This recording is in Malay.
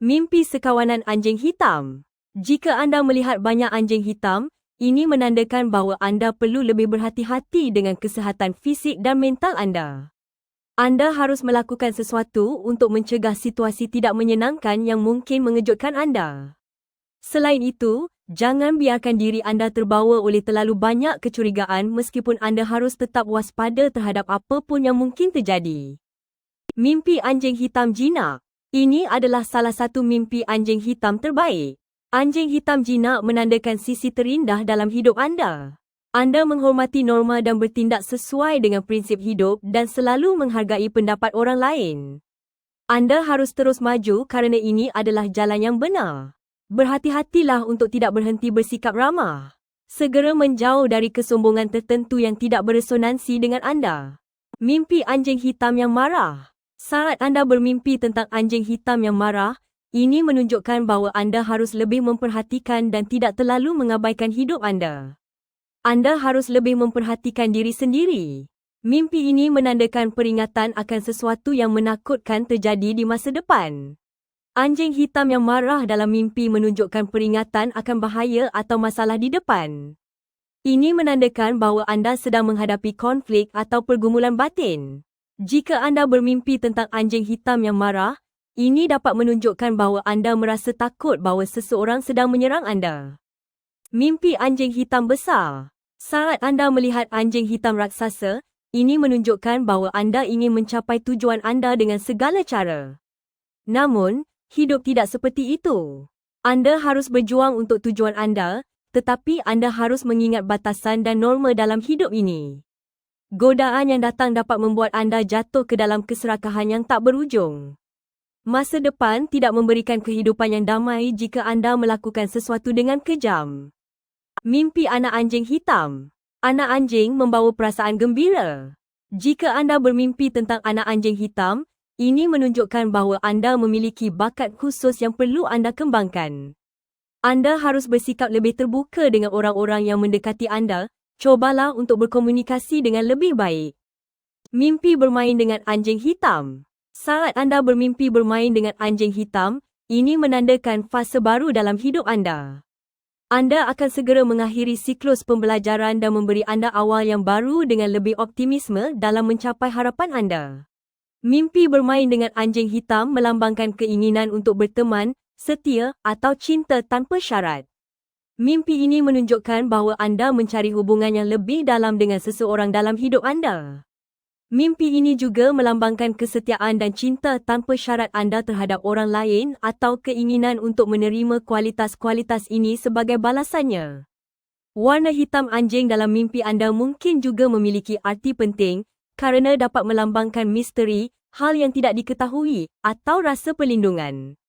Mimpi sekawanan anjing hitam. Jika anda melihat banyak anjing hitam, ini menandakan bahawa anda perlu lebih berhati-hati dengan kesihatan fisik dan mental anda. Anda harus melakukan sesuatu untuk mencegah situasi tidak menyenangkan yang mungkin mengejutkan anda. Selain itu, jangan biarkan diri anda terbawa oleh terlalu banyak kecurigaan meskipun anda harus tetap waspada terhadap apa pun yang mungkin terjadi. Mimpi anjing hitam jinak. Ini adalah salah satu mimpi anjing hitam terbaik. Anjing hitam jinak menandakan sisi terindah dalam hidup anda. Anda menghormati norma dan bertindak sesuai dengan prinsip hidup dan selalu menghargai pendapat orang lain. Anda harus terus maju kerana ini adalah jalan yang benar. Berhati-hatilah untuk tidak berhenti bersikap ramah. Segera menjauh dari kesombongan tertentu yang tidak beresonansi dengan anda. Mimpi anjing hitam yang marah. Saat anda bermimpi tentang anjing hitam yang marah, ini menunjukkan bahawa anda harus lebih memperhatikan dan tidak terlalu mengabaikan hidup anda. Anda harus lebih memperhatikan diri sendiri. Mimpi ini menandakan peringatan akan sesuatu yang menakutkan terjadi di masa depan. Anjing hitam yang marah dalam mimpi menunjukkan peringatan akan bahaya atau masalah di depan. Ini menandakan bahawa anda sedang menghadapi konflik atau pergumulan batin. Jika anda bermimpi tentang anjing hitam yang marah, ini dapat menunjukkan bahawa anda merasa takut bahawa seseorang sedang menyerang anda. Mimpi anjing hitam besar. Saat anda melihat anjing hitam raksasa, ini menunjukkan bahawa anda ingin mencapai tujuan anda dengan segala cara. Namun, hidup tidak seperti itu. Anda harus berjuang untuk tujuan anda, tetapi anda harus mengingat batasan dan norma dalam hidup ini. Godaan yang datang dapat membuat anda jatuh ke dalam keserakahan yang tak berujung. Masa depan tidak memberikan kehidupan yang damai jika anda melakukan sesuatu dengan kejam. Mimpi anak anjing hitam. Anak anjing membawa perasaan gembira. Jika anda bermimpi tentang anak anjing hitam, ini menunjukkan bahawa anda memiliki bakat khusus yang perlu anda kembangkan. Anda harus bersikap lebih terbuka dengan orang-orang yang mendekati anda. Cobalah untuk berkomunikasi dengan lebih baik. Mimpi bermain dengan anjing hitam. Saat anda bermimpi bermain dengan anjing hitam, ini menandakan fase baru dalam hidup anda. Anda akan segera mengakhiri siklus pembelajaran dan memberi anda awal yang baru dengan lebih optimisme dalam mencapai harapan anda. Mimpi bermain dengan anjing hitam melambangkan keinginan untuk berteman, setia atau cinta tanpa syarat. Mimpi ini menunjukkan bahawa anda mencari hubungan yang lebih dalam dengan seseorang dalam hidup anda. Mimpi ini juga melambangkan kesetiaan dan cinta tanpa syarat anda terhadap orang lain atau keinginan untuk menerima kualitas-kualitas ini sebagai balasannya. Warna hitam anjing dalam mimpi anda mungkin juga memiliki arti penting kerana dapat melambangkan misteri, hal yang tidak diketahui atau rasa perlindungan.